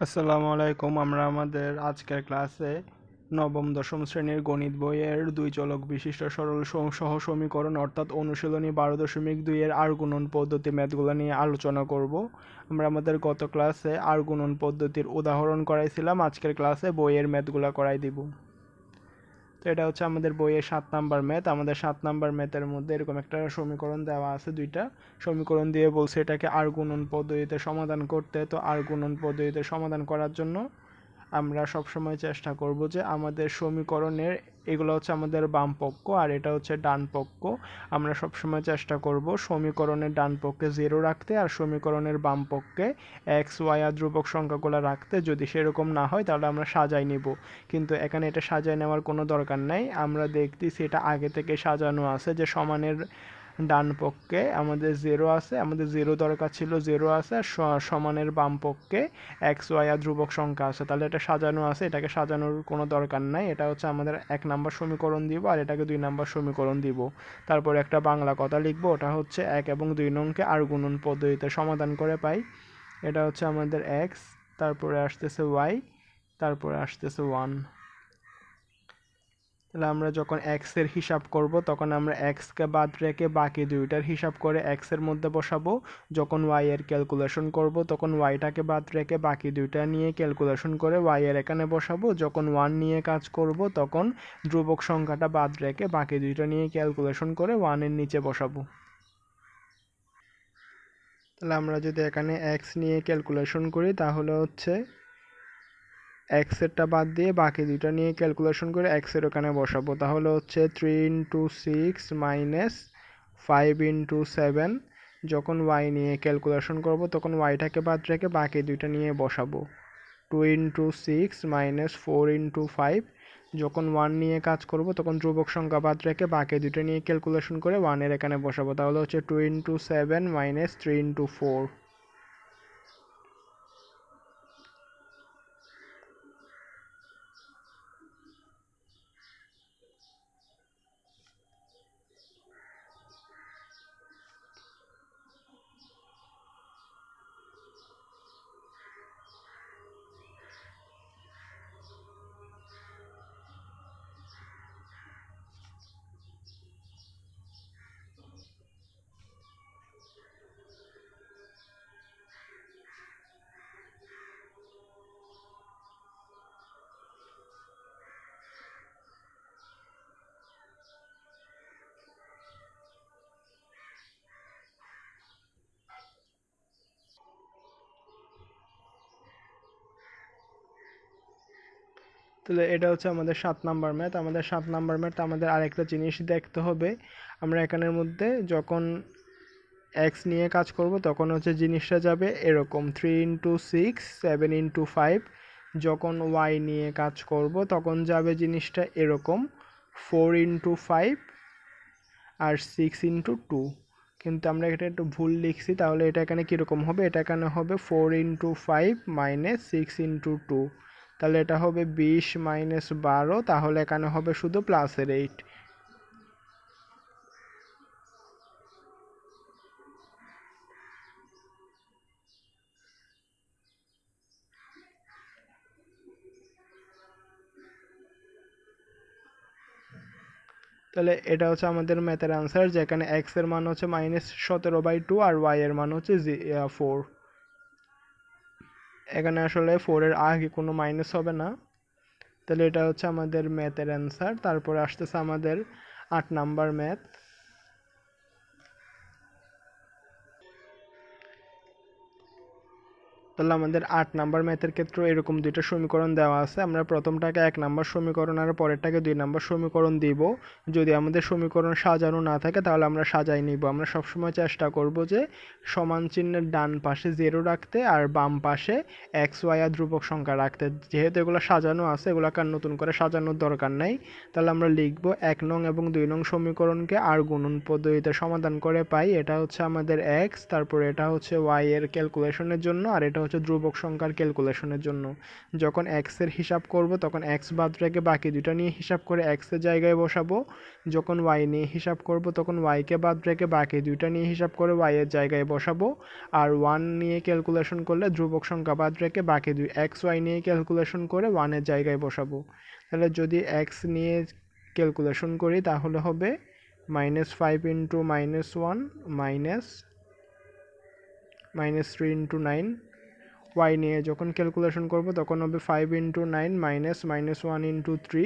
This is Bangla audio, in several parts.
আসসালামু আলাইকুম, আমরা আমাদের আজকের ক্লাসে নবম, দশম শ্রেণির গণিত বইয়ের দুই চলক বিশিষ্ট সরল সহ- সমীকরণ অর্থাৎ অনুশীলনী বারো দশমিক দুইয়ের আর গুণন পদ্ধতি ম্যাথগুলো নিয়ে আলোচনা করব। আমরা আমাদের গত ক্লাসে আর গুণন পদ্ধতির উদাহরণ করাইছিলাম, আজকের ক্লাসে বইয়ের ম্যাথগুলো করাই দিব। তো এটা হচ্ছে আমাদের বইয়ের সাত নাম্বার ম্যাথ। আমাদের সাত নাম্বার ম্যাথের মধ্যে এরকম একটা সমীকরণ দেওয়া আছে দুইটা। সমীকরণ দিয়ে বলছে এটাকে আর গুণন পদ্ধতিতে সমাধান করতে। তো আর গুণন পদ্ধতিতে সমাধান করার জন্য আমরা সবসময় চেষ্টা করব যে আমাদের সমীকরণের এগুলো হচ্ছে আমাদের বাম পক্ষ আর এটা হচ্ছে ডান পক্ষ। আমরা সবসময় চেষ্টা করব সমীকরণের ডান পক্ষে জিরো রাখতে আর সমীকরণের বাম পক্ষে এক্স ওয়াই আর ধ্রুবক সংখ্যাগুলো রাখতে। যদি সেরকম না হয় তাহলে আমরা সাজাই নিব। কিন্তু এখানে এটা সাজায় নেওয়ার কোনো দরকার নাই। আমরা দেখতেছি এটা আগে থেকে সাজানো আছে যে সমানের ডান পক্ষে আমাদের জিরো আছে, আমাদের জিরো দরকার ছিল জিরো আছে, আর সমানের বাম পক্ষে এক্স ওয়াই আর ধ্রুবক সংখ্যা আছে। তাহলে এটা সাজানো আছে, এটাকে সাজানোর কোনো দরকার নাই। এটা হচ্ছে আমাদের এক নাম্বার সমীকরণ দিব, আর এটাকে দুই নাম্বার সমীকরণ দিব। তারপর একটা বাংলা কথা লিখব, ওটা হচ্ছে এক এবং দুই নংকে আর গুণন পদ্ধতিতে সমাধান করে পাই। এটা হচ্ছে আমাদের এক্স তারপরে আসতেছে ওয়াই তারপরে আসতেছে ওয়ান আমরা যখন এক্সের হিসাব করব, তখন আমরা এক্স কে বাদ রেখে বাকি দুইটার হিসাব করে এক্সের মধ্যে বসাবো। যখন ওয়াই এর ক্যালকুলেশন করব, তখন ওয়াইটাকে বাদ রেখে বাকি দুইটা নিয়ে ক্যালকুলেশন করে ওয়াই এর এখানে বসাবো। যখন ওয়ান নিয়ে কাজ করব, তখন ধ্রুবক সংখ্যাটা বাদ রেখে বাকি দুইটা নিয়ে ক্যালকুলেশন করে ওয়ানের নিচে বসাবো। তাহলে আমরা যদি এখানে এক্স নিয়ে ক্যালকুলেশন করি, তাহলে হচ্ছে এক্স এরটা বাদ দিয়ে বাকি দুইটা নিয়ে ক্যালকুলেশন করে এক্সের ওখানে বসাবো। তাহলে হচ্ছে three into six minus five into seven যখন ওয়াই নিয়ে ক্যালকুলেশন করব, তখন ওয়াইটাকে বাদ রেখে বাকি দুইটা নিয়ে বসাবো। Two into six minus four into five যখন ওয়ান নিয়ে কাজ করব, তখন ধ্রুবক সংখ্যা বাদ রেখে বাকি দুটো নিয়ে ক্যালকুলেশন করে ওয়ানের এখানে বসাবো। তাহলে হচ্ছে two into seven minus three into four তাহলে এটা হচ্ছে আমাদের সাত নাম্বার ম্যাথ। আমাদের সাত নাম্বার ম্যাথ আমাদের আরেকটা জিনিস দেখতে হবে। আমরা এখানের মধ্যে যখন এক্স নিয়ে কাজ করব, তখন হচ্ছে জিনিসটা যাবে এরকম। Three into six seven into five যখন ওয়াই নিয়ে কাজ করব, তখন যাবে জিনিসটা এরকম। ফোর ইন্টু ফাইভ আর সিক্স ইন্টু টু কিন্তু আমরা এটা একটু ভুল লিখছি, তাহলে এটা এখানে কীরকম হবে? এটা এখানে হবে four into five minus six into two তাহলে এটা হবে বিশ মাইনাস বারো, তাহলে এখানে হবে শুধু প্লাসের এইট তাহলে এটা হচ্ছে আমাদের ম্যাথের অ্যান্সার যেখানে এক্সের মান হচ্ছে মাইনাস সতেরো বাই টু আর ওয়াই এর মান হচ্ছে ফোর এখানে আসলে ফোরের আগে কোনো মাইনাস হবে না। তাহলে এটা হচ্ছে আমাদের ম্যাথের অ্যান্সার তারপরে আসতেছে আমাদের আট নাম্বার ম্যাথ তাহলে আমাদের আট নাম্বার ম্যাথের ক্ষেত্রে এরকম দুইটা সমীকরণ দেওয়া আছে। আমরা প্রথমটাকে এক নাম্বার সমীকরণ আর পরেরটাকে দুই নাম্বার সমীকরণ দিব। যদি আমাদের সমীকরণ সাজানো না থাকে, তাহলে আমরা সাজাই নিব। আমরা সবসময় চেষ্টা করব যে সমান চিহ্নের ডান পাশে জিরো রাখতে আর বাম পাশে এক্স ওয়াই আর ধ্রুবক সংখ্যা রাখতে। যেহেতু এগুলো সাজানো আছে, এগুলোকে আর নতুন করে সাজানোর দরকার নাই। তাহলে আমরা লিখব এক নং এবং দুই নং সমীকরণকে আর গুণন পদ্ধতিতে সমাধান করে পাই। এটা হচ্ছে আমাদের এক্স তারপরে এটা হচ্ছে ওয়াই এর ক্যালকুলেশনের জন্য, আর এটা হচ্ছে ধ্রুবক সংখ্যার ক্যালকুলেশনের জন্য। যখন এক্সের হিসাব করব, তখন এক্স বাদ রেখে বাকি দুটা নিয়ে হিসাব করে এক্সের জায়গায় বসাবো। যখন ওয়াই নিয়ে হিসাব করব, তখন ওয়াইকে বাদ রেখে বাকি দুইটা নিয়ে হিসাব করে ওয়াইয়ের জায়গায় বসাবো। আর ওয়ান নিয়ে ক্যালকুলেশন করলে ধ্রুবক সংখ্যা বাদ রেখে বাকি দুই এক্স ওয়াই নিয়ে ক্যালকুলেশন করে ওয়ানের জায়গায় বসাবো। তাহলে যদি এক্স নিয়ে ক্যালকুলেশন করি, তাহলে হবে minus five into minus one minus minus three into nine y নিয়ে যখন ক্যালকুলেশন করব, তখন হবে five into nine minus minus one into three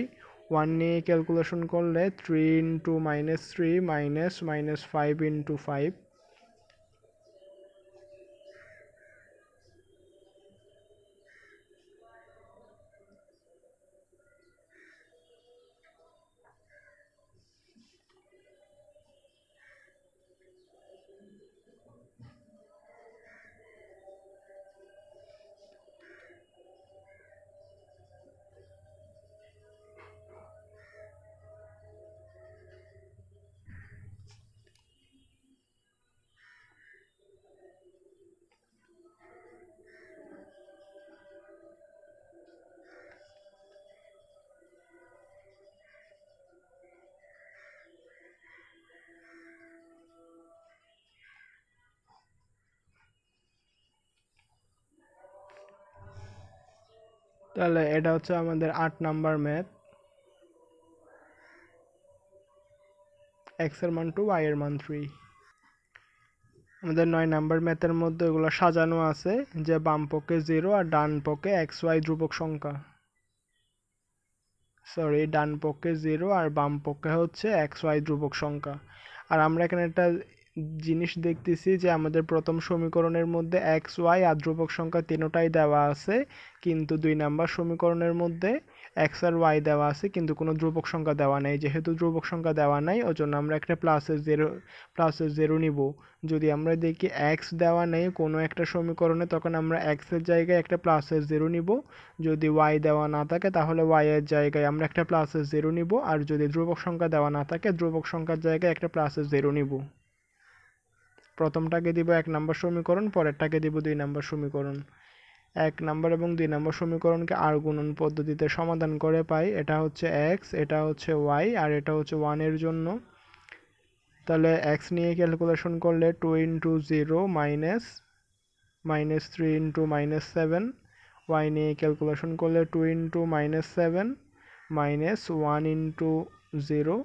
one নিয়ে ক্যালকুলেশন করলে three into minus three minus minus five into five তাহলে এটা হচ্ছে আমাদের আট নাম্বার ম্যাথ। এক্সের মান টু ওয়াই এর মান থ্রি আমাদের নয় নাম্বার ম্যাথের মধ্যে এগুলো সাজানো আছে, যে বাম পক্ষে জিরো আর ডান পক্ষে এক্স ওয়াই ধ্রুবক সংখ্যা। সরি ডান পক্ষে জিরো আর বাম পক্ষে হচ্ছে এক্স ওয়াই ধ্রুবক সংখ্যা। আর আমরা এখানে একটা জিনিস দেখতেছি যে আমাদের প্রথম সমীকরণের মধ্যে এক্স ওয়াই আর ধ্রুবক সংখ্যা তিনোটাই দেওয়া আছে, কিন্তু দুই নাম্বার সমীকরণের মধ্যে এক্স আর ওয়াই দেওয়া আছে, কিন্তু কোনো ধ্রুবক সংখ্যা দেওয়া নেই। যেহেতু ধ্রুবক সংখ্যা দেওয়া নাই ওই জন্য আমরা একটা প্লাসের জেরো প্লাসের জেরো নিব। যদি আমরা দেখি এক্স দেওয়া নেই কোনো একটা সমীকরণে, তখন আমরা এক্সের জায়গায় একটা প্লাসের জেরো নিব। যদি ওয়াই দেওয়া না থাকে, তাহলে ওয়াইয়ের জায়গায় আমরা একটা প্লাসের জেরো নিব। আর যদি ধ্রুবক সংখ্যা দেওয়া না থাকে, ধ্রুবক সংখ্যার জায়গায় একটা প্লাসের জেরো নিব। প্রথমটাকে দিব এক নম্বর সমীকরণ, পরেরটাকে দিব দুই নম্বর সমীকরণ। এক নম্বর এবং দুই নম্বর সমীকরণকে আর গুণন পদ্ধতিতে সমাধান করে পাই। এটা হচ্ছে এক্স এটা হচ্ছে ওয়াই আর এটা হচ্ছে ওয়ানের জন্য। তাহলে এক্স নিয়ে ক্যালকুলেশন করলে two into zero minus minus three into minus seven y নিয়ে ক্যালকুলেশন করলে two into minus seven minus one into zero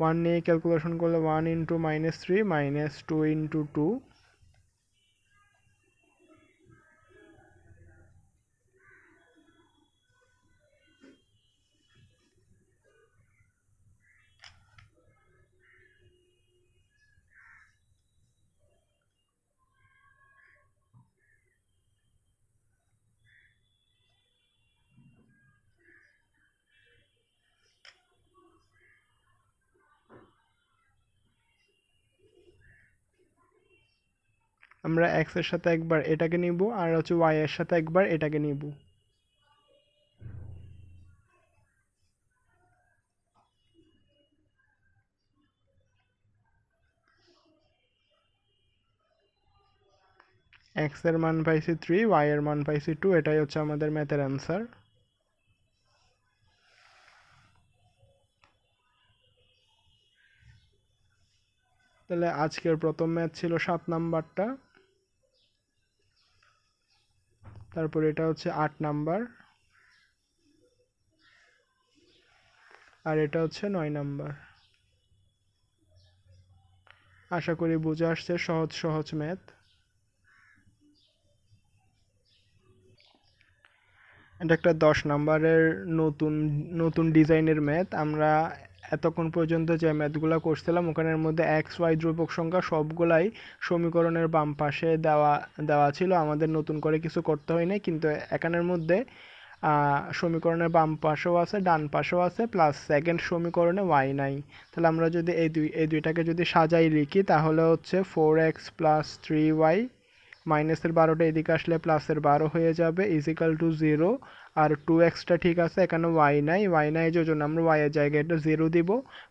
one নিয়ে ক্যালকুলেশন করলে one into minus three minus two into two আমরা এক্সের সাথে একবার এটাকে নিব, আর হচ্ছে ওয়াই এর সাথে একবার এটাকে নিব। এক্সের মান পাইছি থ্রি ওয়াই এর মান পাইছি টু এটাই হচ্ছে আমাদের ম্যাথের অ্যান্সার তাহলে আজকের প্রথম ম্যাথ ছিল সাত নাম্বারটা। তারপর এটা হচ্ছে আট নাম্বার। আর এটা হচ্ছে নয় নাম্বার। আশা করি বুঝে আসছে, সহজ সহজ ম্যাথ। এটা একটা দশ নাম্বারের নতুন নতুন ডিজাইনের ম্যাথ। আমরা এতক্ষণ পর্যন্ত যে ম্যাথগুলো করছিলাম, ওখানের মধ্যে এক্স ওয়াই ধ্রুবক সংখ্যা সবগুলাই সমীকরণের বাম পাশে দেওয়া দেওয়া ছিল। আমাদের নতুন করে কিছু করতে হয়নি, কিন্তু এখানের মধ্যে সমীকরণের বাম পাশেও আছে, ডান পাশেও আছে প্লাস সেকেন্ড সমীকরণে ওয়াই নাই। তাহলে আমরা যদি এই দুই, এই দুইটাকে যদি সাজাই লিখি, তাহলে হচ্ছে four x plus three y মাইনাসের বারোটা এদিকে আসলে প্লাসের বারো হয়ে যাবে ইজিক্যাল টু জিরো আর টু এক্সটা ঠিক আছে, এখানে ওয়াই নাই ওয়াই নাই যে জন্য আমরা ওয়াইয়ের জায়গায় একটা জিরো দিব,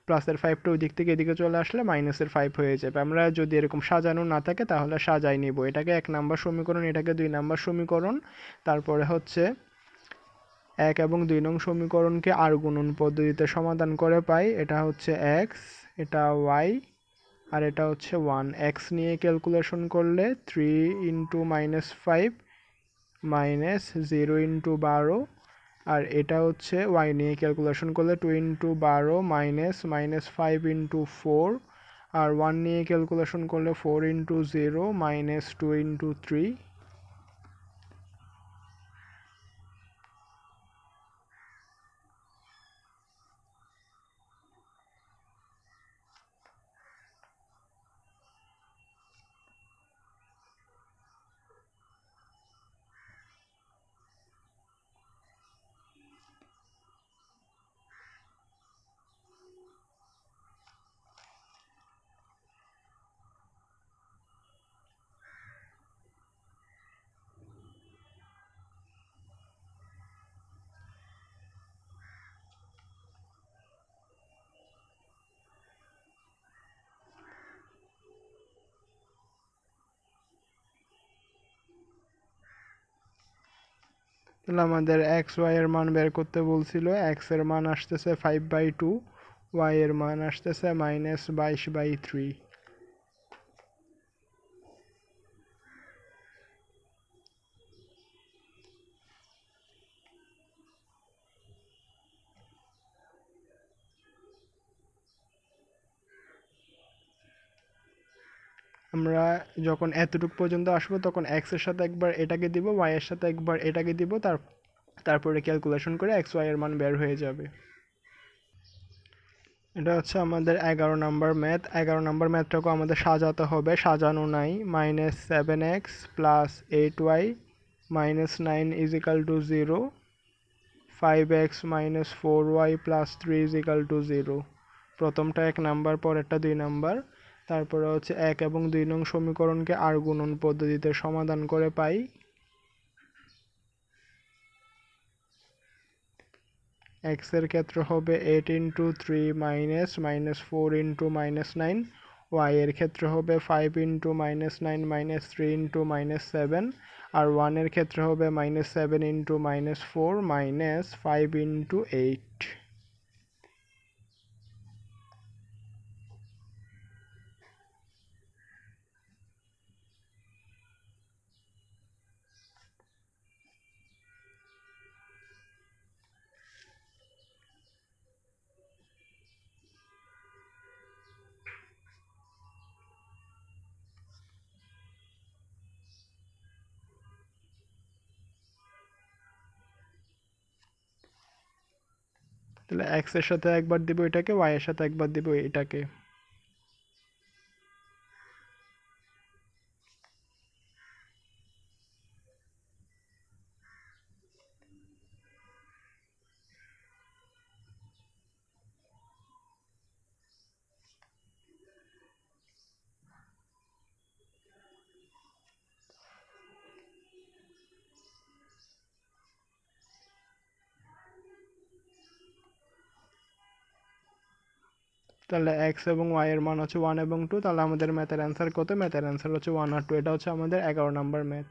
প্লাসের ফাইভটা ওই দিক থেকে এদিকে চলে আসলে মাইনাসের ফাইভ হয়ে যাবে, আমরা যদি এরকম সাজানো না থাকে তাহলে সাজাই নিব, এটাকে এক নাম্বার সমীকরণ, এটাকে দুই নাম্বার সমীকরণ, তারপরে হচ্ছে এক এবং দুই নং সমীকরণকে আর গুণন পদ্ধতিতে সমাধান করে পাই, এটা হচ্ছে এক্স এটা ওয়াই আর এটা হচ্ছে ওয়ান এক্স নিয়ে ক্যালকুলেশন করলে three into minus five minus zero into বারো, আর এটা হচ্ছে ওয়াই নিয়ে ক্যালকুলেশন করলে টু ইন্টু বারো minus minus five into four আর ওয়ান নিয়ে ক্যালকুলেশন করলে four into zero minus two into three তাহলে আমাদের এক্স ওয়াই এর মান বের করতে বলছিল। এক্সের মান আসতেছে ফাইভ বাই টু ওয়াই এর মান আসতেছে মাইনাস বাইশ বাই থ্রি আমরা যখন এতটুকু পর্যন্ত আসব, তখন এক্সের সাথে একবার এটাকে দিব ওয়াই এর সাথে একবার এটাকে দিব, তার, তারপরে ক্যালকুলেশন করে এক্স ওয়াই এর মান বের হয়ে যাবে। এটা হচ্ছে আমাদের এগারো নাম্বার ম্যাথ এগারো নাম্বার ম্যাথটাকেও আমাদের সাজাতে হবে। সাজানো নাই। Minus seven x plus eight y minus nine equal to zero five x minus four y plus three equal to zero প্রথমটা এক নাম্বার, পরেরটা দুই নাম্বার। তারপরে হচ্ছে এক এবং দুই নং সমীকরণকে আর গুণন পদ্ধতিতে সমাধান করে পাই। এক্সের ক্ষেত্রে হবে eight into three minus minus four into minus nine y এর ক্ষেত্রে হবে five into minus nine minus three into minus seven আর ওয়ানের ক্ষেত্রে হবে minus seven into minus four minus five into eight তাহলে এক্সের সাথে একবার দিব এটাকে ওয়াই এর সাথে একবার দিব এটাকে। তাহলে এক্স এবং ওয়াই এর মান হচ্ছে ওয়ান এবং টু তাহলে আমাদের ম্যাথের অ্যান্সার কত? ম্যাথের অ্যান্সার হচ্ছে ওয়ান আর টু এটা হচ্ছে আমাদের এগারো নাম্বার ম্যাথ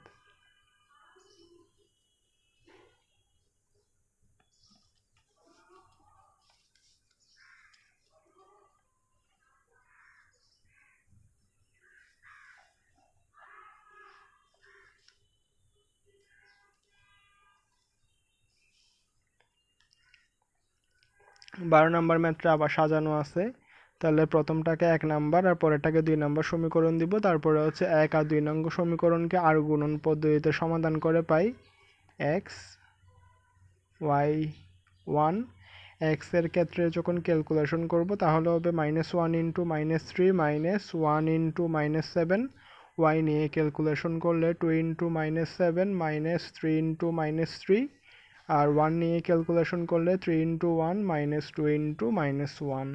বারো নাম্বার ম্যাথটা আবার সাজানো আছে। তাহলে প্রথমটাকে এক নাম্বার আর পরেরটাকে দুই নাম্বার সমীকরণ দিব। তারপরে হচ্ছে এক আর দুই নং সমীকরণকে আর গুণন পদ্ধতিতে সমাধান করে পাই। X, Y, one. এক্সের ক্ষেত্রে যখন ক্যালকুলেশন করব, তাহলে হবে minus one into minus three minus one into minus seven. Y নিয়ে ক্যালকুলেশন করলে two into minus seven minus three into minus three. আর ওয়ান নিয়ে ক্যালকুলেশন করলে three into one minus two into minus one.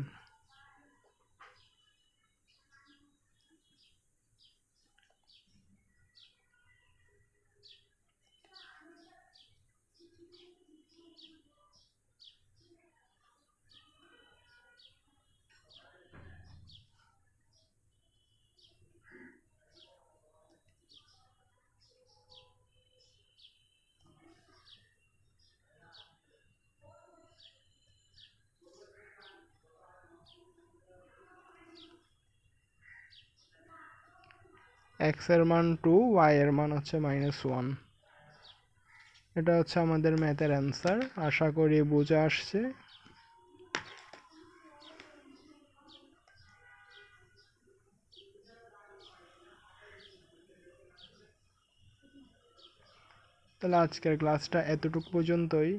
এক্সের মান টু, ওয়াই এর মান হচ্ছে মাইনাস ওয়ান। এটা হচ্ছে আমাদের ম্যাথের অ্যান্সার। আশা করি বুঝে আসছে। তাহলে আজকের ক্লাসটা এতটুকু পর্যন্তই।